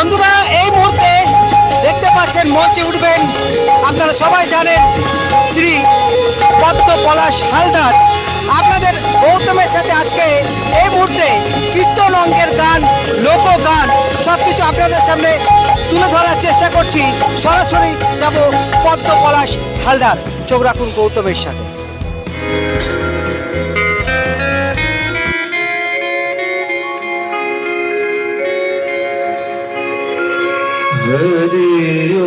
বন্ধুরা, এই মুহূর্তে দেখতে পাচ্ছেন, মঞ্চে উঠবেন আপনারা সবাই জানেন শ্রী পদ্ম পলাশ হালদার। আপনাদের গৌতমের সাথে আজকে এই মুহূর্তে কীর্তন অঙ্গের গান, লোকগান সব কিছু আপনাদের সামনে তুলে ধরার চেষ্টা করছি। সরাসরি যাব পদ্ম পলাশ হালদার। চোখ রাখুন গৌতমের সাথে। ഹരിയോ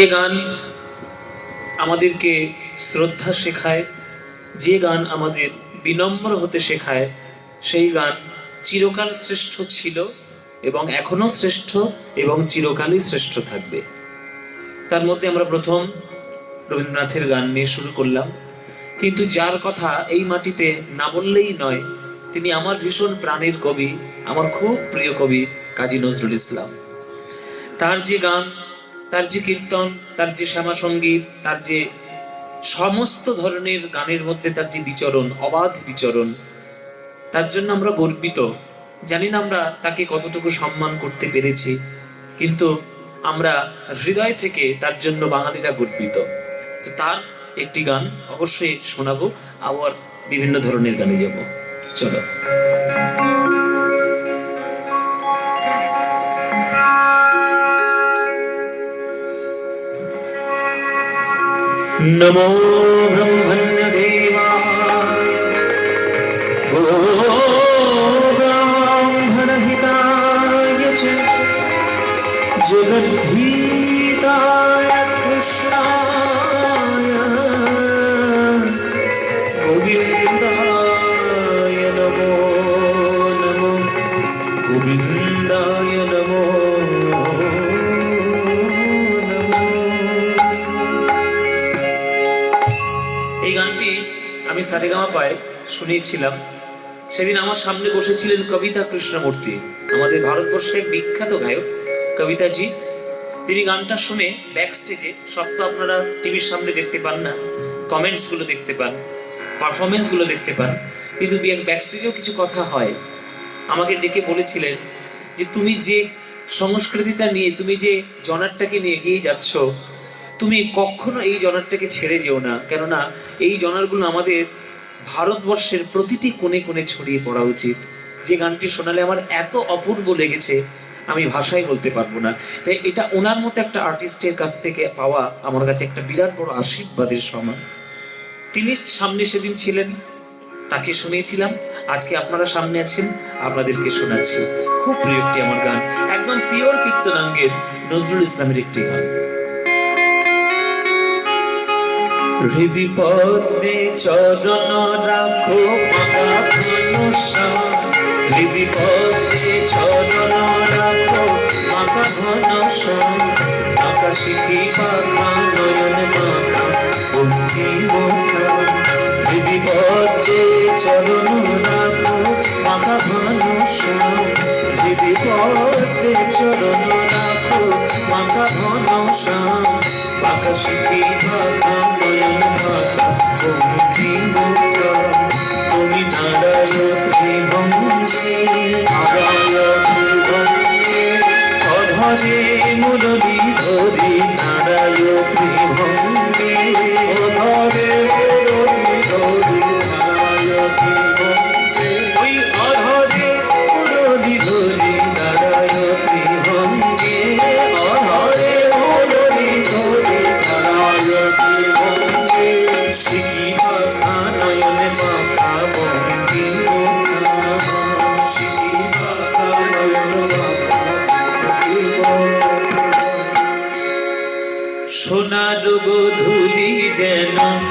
যে গান আমাদেরকে শ্রদ্ধা শেখায়, যে গান আমাদের বিনম্র হতে শেখায়, সেই গান চিরকাল শ্রেষ্ঠ ছিল এবং এখনও শ্রেষ্ঠ এবং চিরকালই শ্রেষ্ঠ থাকবে। তার মধ্যে আমরা প্রথম রবীন্দ্রনাথের গান নিয়ে শুরু করলাম। কিন্তু যার কথা এই মাটিতে না বললেই নয়, তিনি আমার ভীষণ প্রাণের কবি, আমার খুব প্রিয় কবি কাজী নজরুল ইসলাম। তার যে গান তার যে কীর্তন, তার যে শ্যামা সংগীত, তার যে সমস্ত ধরনের গানের মধ্যে তার যে বিচরণ, অবাধ বিচরণ, তার জন্য আমরা গর্বিত। জানি না আমরা তাকে কতটুকু সম্মান করতে পেরেছি, কিন্তু আমরা হৃদয় থেকে তার জন্য বাঙালিরা গর্বিত। তো তার একটি গান অবশ্যই শোনাবো, আবার বিভিন্ন ধরনের গানে যাব। চলো। নমো ব্রহ্মণ্যদেবায় শুনিয়েছিলাম সেদিন আমার সামনে বসেছিলেন কবিতা কৃষ্ণমূর্তি, আমাদের ভারতবর্ষের বিখ্যাত গায়ক। কবিতাজি, তিনি গানটা শুনে ব্যাক স্টেজে সব তো আপনারা টিভির সামনে দেখতে পান না কমেন্টসগুলো দেখতে পান পারফরমেন্সগুলো দেখতে পান, কিন্তু ব্যাক স্টেজেও কিছু কথা হয়। আমাকে ডেকে বলেছিলেন যে, তুমি যে সংস্কৃতিটা নিয়ে, তুমি যে জনারটাকে নিয়ে এগিয়ে যাচ্ছ, তুমি কখনো এই জনারটাকে ছেড়ে যেও না। কেননা এই জনারগুলো আমাদের ভারতবর্ষের প্রতিটি কোণে কোণে ছড়িয়ে পড়া উচিত। যে গানটি শোনালে আমার এত অপূর্ব লেগেছে, আমি ভাষায় বলতে পারব না। তাই এটা ওনার মতো একটা আর্টিস্টের কাছ থেকে পাওয়া আমার কাছে একটা বিরাট বড় আশীর্বাদের সমান। তিনি সামনে সেদিন ছিলেন, তাকে শুনিয়েছিলাম আজকে আপনারা সামনে আছেন, আপনাদেরকে শোনাচ্ছি। খুব প্রিয় একটি আমার গান, একদম পিওর কীর্তনাঙ্গের নজরুল ইসলামের একটি গান। হৃদি পদ্মে চরণ রাখো মাতা ধনুষা হৃদি পদ্মে চরণ রাখো মাতা ধনুষা। শিখি পাখা নয়ন মাতা হৃদি পদ্মে চরণ রাখো হৃদি পদ্মে চরণ রাখো শিখি পাখা Senhor.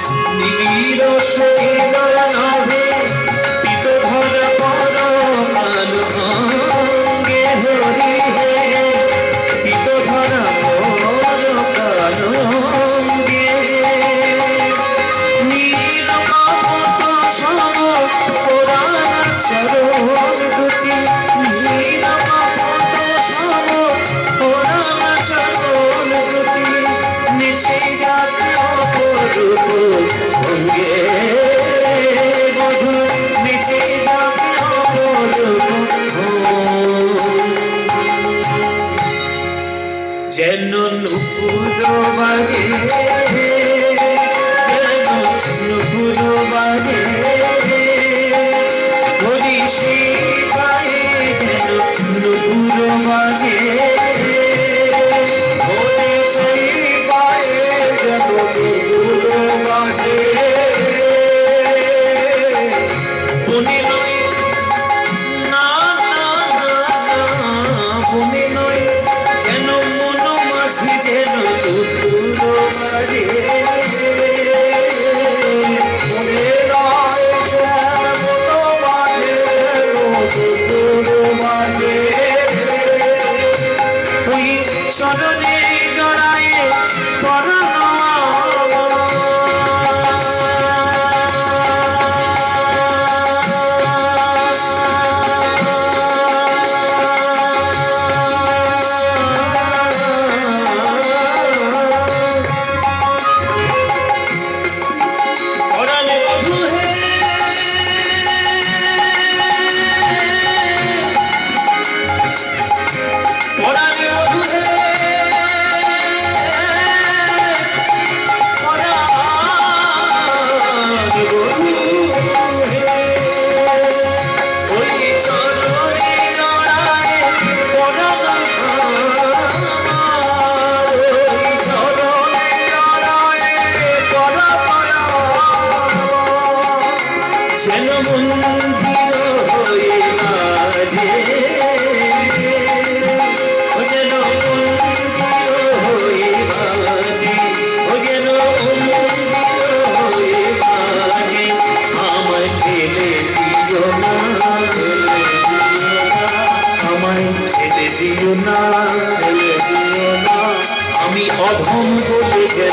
想见。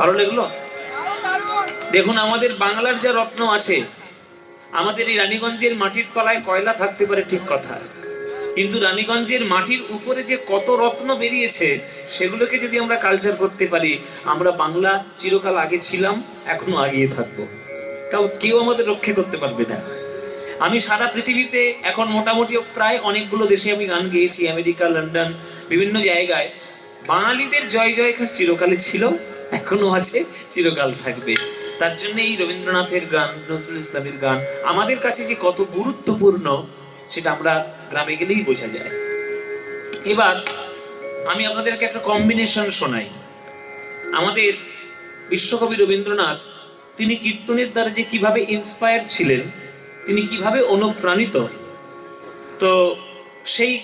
ভালো লাগল দেখুন, আমাদের বাংলার যা রত্ন আছে, আমাদের এই রানীগঞ্জের মাটির তলায় কয়লা থাকতে পারে ঠিক কথা। কিন্তু রানীগঞ্জের মাটির উপরে যে কত রত্ন বেরিয়েছে, সেগুলোকে যদি আমরা কালচার করতে পারি, আমরা বাংলা চিরকাল আগে ছিলাম, এখনও আগিয়ে থাকব। কাউ কেউ আমাদের রক্ষা করতে পারবে না। আমি সারা পৃথিবীতে এখন মোটামুটি প্রায় অনেকগুলো দেশে আমি গান গেয়েছি, আমেরিকা, লন্ডন, বিভিন্ন জায়গায়। বাঙালিদের জয় জয়কার চিরকালে ছিল এখনও আছে, চিরকাল থাকবে। তার জন্য এই রবীন্দ্রনাথের গান, নজরুল ইসলামের গান, আমাদের কাছে যে কত গুরুত্বপূর্ণ, সেটা আমরা গ্রামে গেলেই বোঝা যায়। এবার আমি আপনাদেরকে একটা কম্বিনেশন শোনাই। আমাদের বিশ্বকবি রবীন্দ্রনাথ, তিনি কীর্তনের দ্বারা যে কীভাবে ইন্সপায়ার ছিলেন, তিনি কীভাবে অনুপ্রাণিত, তো সেই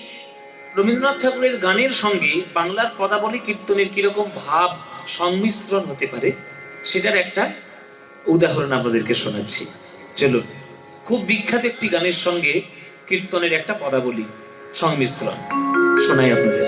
রবীন্দ্রনাথ ঠাকুরের গানের সঙ্গে বাংলার পদাবলী কীর্তনের কীরকম ভাব সংমিশ্রণ হতে পারে, সেটার একটা উদাহরণ আপনাদেরকে শোনাচ্ছি। চলো খুব বিখ্যাত একটি গানের সঙ্গে কীর্তনের একটা পদাবলী, সংমিশ্রণ। শোনাই আপনাদের।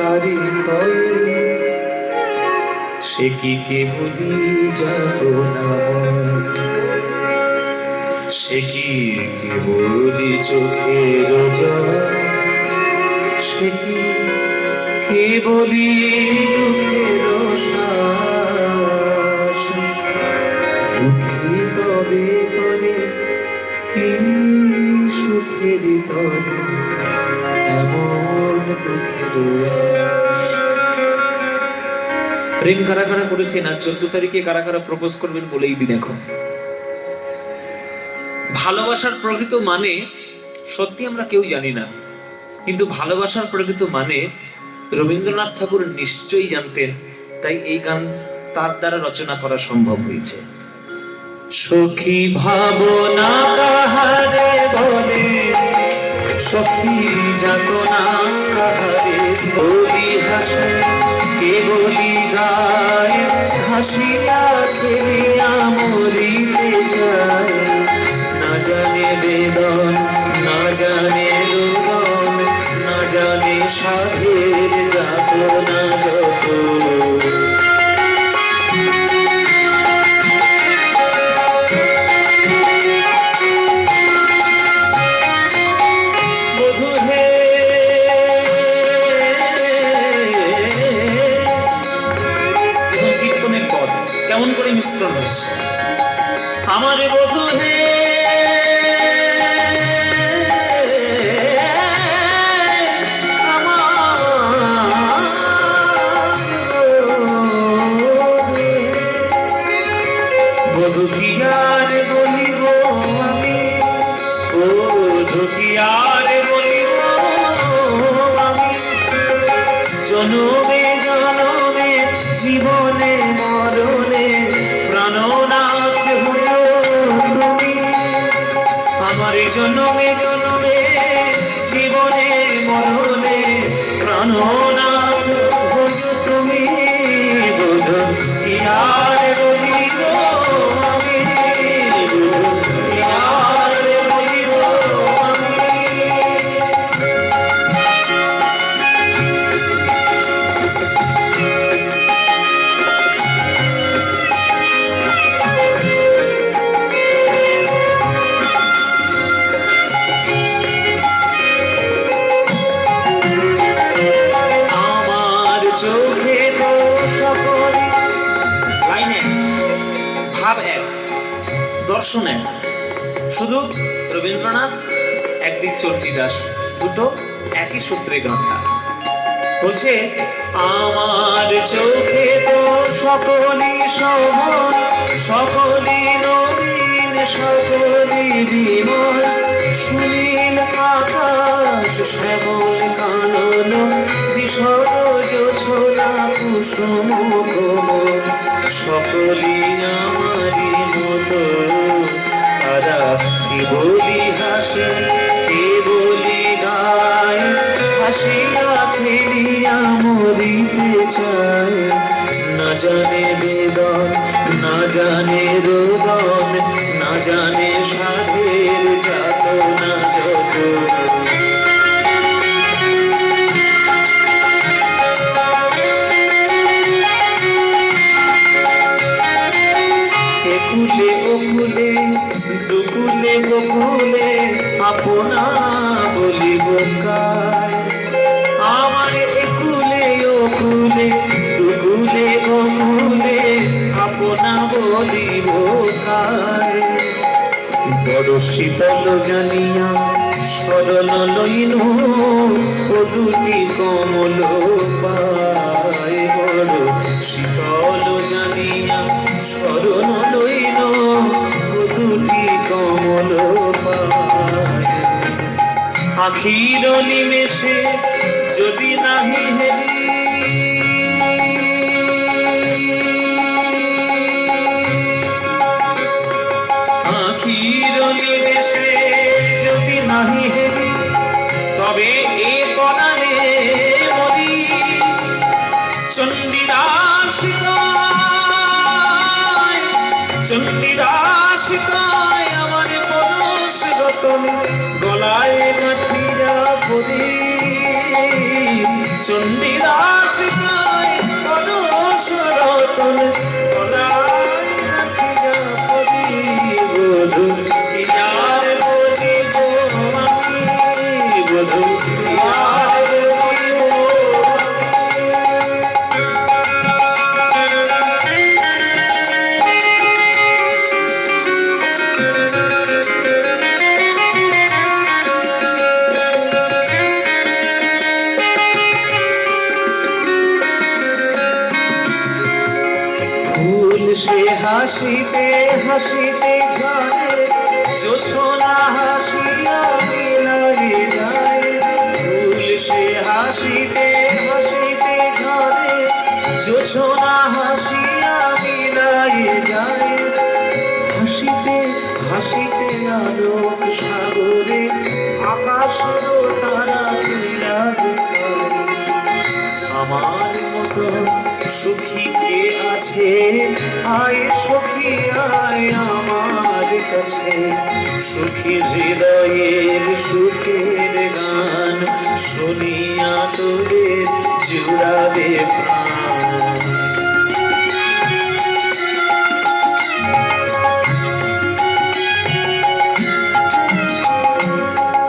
কারে কয় সে কি কে কেবলি যাত না সে কি কেবলি চোখের জল সে কি কেবলি দুঃখের শ্বাস তবে করে কি সুখের তরে? দুঃখের। প্রেম কারা কারা করেছেন আর চোদ্দ তারিখে কারা কারা প্রপোজ করবেন বলেই দিন এখন? ভালোবাসার প্রকৃত মানে সত্যি আমরা কেউ জানি না, কিন্তু ভালোবাসার প্রকৃত মানে রবীন্দ্রনাথ ঠাকুর নিশ্চয়ই জানতেন, তাই এই গান তার দ্বারা রচনা করা সম্ভব হয়েছে। সখী ভাবনা বলে? সখী যাতনা কাহারে? বলি হাসে, কে বলি গায়? হাসিয়া খেলিয়া মরিতে যায়। না জানে বেদন, না জানে রোদন না জানে সাধের যাতনা কেমন no, no. দর্শন। এক শুধু রবীন্দ্রনাথ, একদিক চণ্ডীদাস, দুটো একই সূত্রে গাঁথা। বলছে, আমার চোখে তো সকলই সমান, সকলই নবীন, সকলই বিমল। সুনীল আকাশ শ্যামল কানন বিসর্জ ছোলা কুসুম সকলই শীতল জানিয়া সরল লইন ও দুটি কমল পায় শীতল জানিয়া সরল লইন ও দুটি কমল পায়। আখির নিমেষে যদি নাহি হেরি রতন গলায় মাঠিয়া পরি চণ্ডীদাসিকায় পরশ অনুসরতন গলায় হাসিতে হাসিতে আমার মতো সুখী কে আছে? আয় সখী, আয় আমার কাছে। সুখী হৃদয়ের সুখের গান শুনিয়া তোদের জুড়াবে প্রাণ।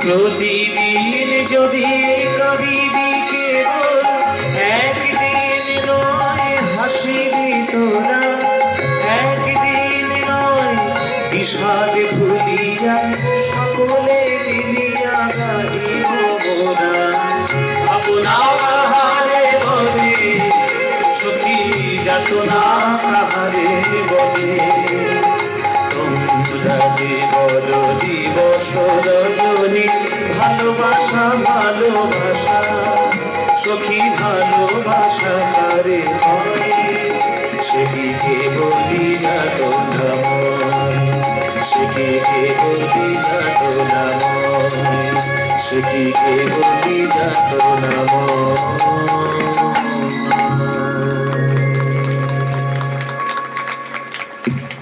প্রতিদিন যদি যে বলো দিবস রজনী ভালোবাসা ভালোবাসা, সখী, ভালোবাসা হয়? সেদিকে বলি যাত নাময় সেদিকে বলি যাত নাময় সেদিকে বলি যাত নাময়